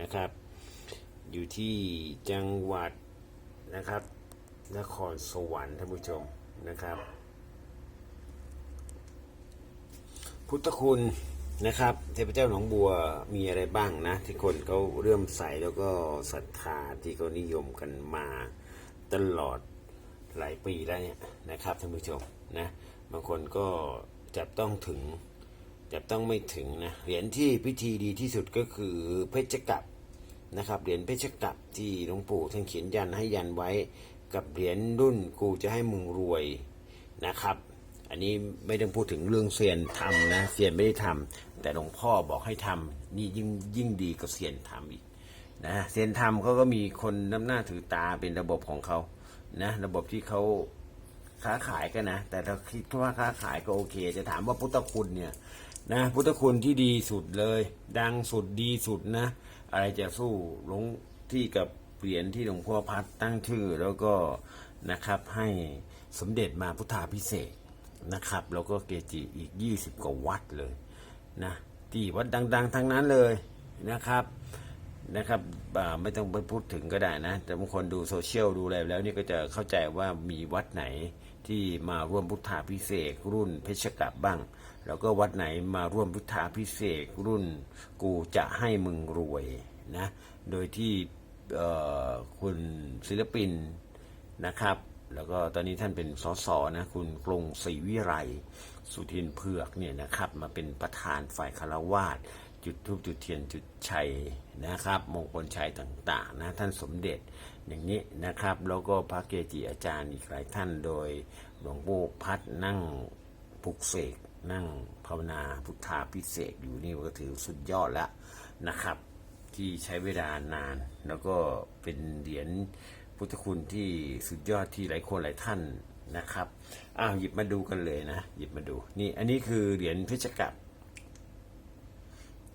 นะครับ อยู่ที่จังหวัดนะครับ นครสวรรค์ท่านผู้ชมนะครับ พุทธคุณนะครับ เทพเจ้าหนองบัวมีอะไรบ้างนะ ที่คนเขาเริ่มใส่แล้วก็ศรัทธาที่เขานิยมกันมาตลอดหลายปีแล้วเนี่ยนะครับท่านผู้ชมนะบางคนก็จับต้องถึง จับต้องไม่ถึงนะเหรียญที่พิธีดีที่สุดก็คือเพชรกับนะครับเหรียญเพชรกับที่หลวงปู่ท่านเขียนยันให้ยันไว้กับเหรียญรุ่นกูจะให้มึงรวยนะครับ อันนี้ไม่ต้องพูดถึงเรื่องเซียนทำนะเซียนไม่ได้ทำแต่หลวงพ่อบอกให้ทำนี่ยิ่งยิ่งดีกว่าเซียนทำอีกนะเซียนทำเขาก็มีคนน้ำหน้าถือตาเป็นระบบของเขานะระบบที่เขาค้าขายกันนะ แต่ถ้าคิดว่าค้าขายก็โอเค จะถามว่าพุทธคุณเนี่ย นะพุทธคุณที่ดีสุดเลย ดังสุดดีสุดนะ อะไรจะสู้หลงที่กับเหรียญที่หลวงพ่อพัดตั้งชื่อแล้วก็นะครับให้สมเด็จมาพุทธาพิเศษนะครับ แล้วก็เกจิอีก 20 กว่าวัดเลยนะที่วัดดัง ๆ ทั้งนั้นเลยนะครับ นะครับไม่ต้องไปพูดถึงก็ได้นะ แต่บางคนดูโซเชียลดูอะไรแล้วนี่ก็จะเข้าใจว่ามีวัดไหนที่มาร่วมพุทธาพิเศษรุ่นเพชรกับบ้าง แล้วก็วัดไหนมาร่วมพุทธาพิเศษรุ่นกูจะให้มึงรวยนะโดยที่คุณศิลปินนะครับ แล้วก็ตอนนี้ท่านเป็นสสนะคุณกรุงศรีวิไลสุทินเผือกเนี่ยนะครับมาเป็นประธานฝ่ายคารวาส จุดทูปจุดเทียนจุดชัยนะครับ มงคลชัยต่างๆนะท่านสมเด็จอย่างนี้นะครับ แล้วก็พระเกจิอาจารย์อีกหลายท่านโดยหลวงปู่พัดนั่งปลุกเสกนั่งภาวนาพุทธาพิเศษอยู่นี่ก็ถือสุดยอดแล้วนะครับ ที่ใช้เวลานาน แล้วก็เป็นเหรียญพุทธคุณที่สุดยอดที่หลายคนหลายท่านนะครับอ้าวหยิบมาดูกันเลยนะ หยิบมาดูนี่อันนี้คือเหรียญเพชรกับ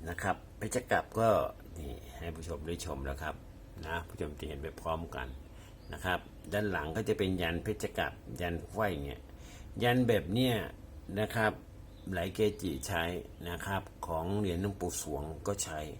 นะครับเพชรกลับก็นี่ให้ผู้ชมได้ชมแล้วครับนะผู้ชมจะเห็นไปพร้อมกันนะครับ ด้านหลังก็จะเป็นยันเพชรกลับยันไข่เงี้ยยันแบบเนี้ยนะครับหลายเกจิใช้นะครับ ของเหรียญหลวงปู่สวงก็ใช้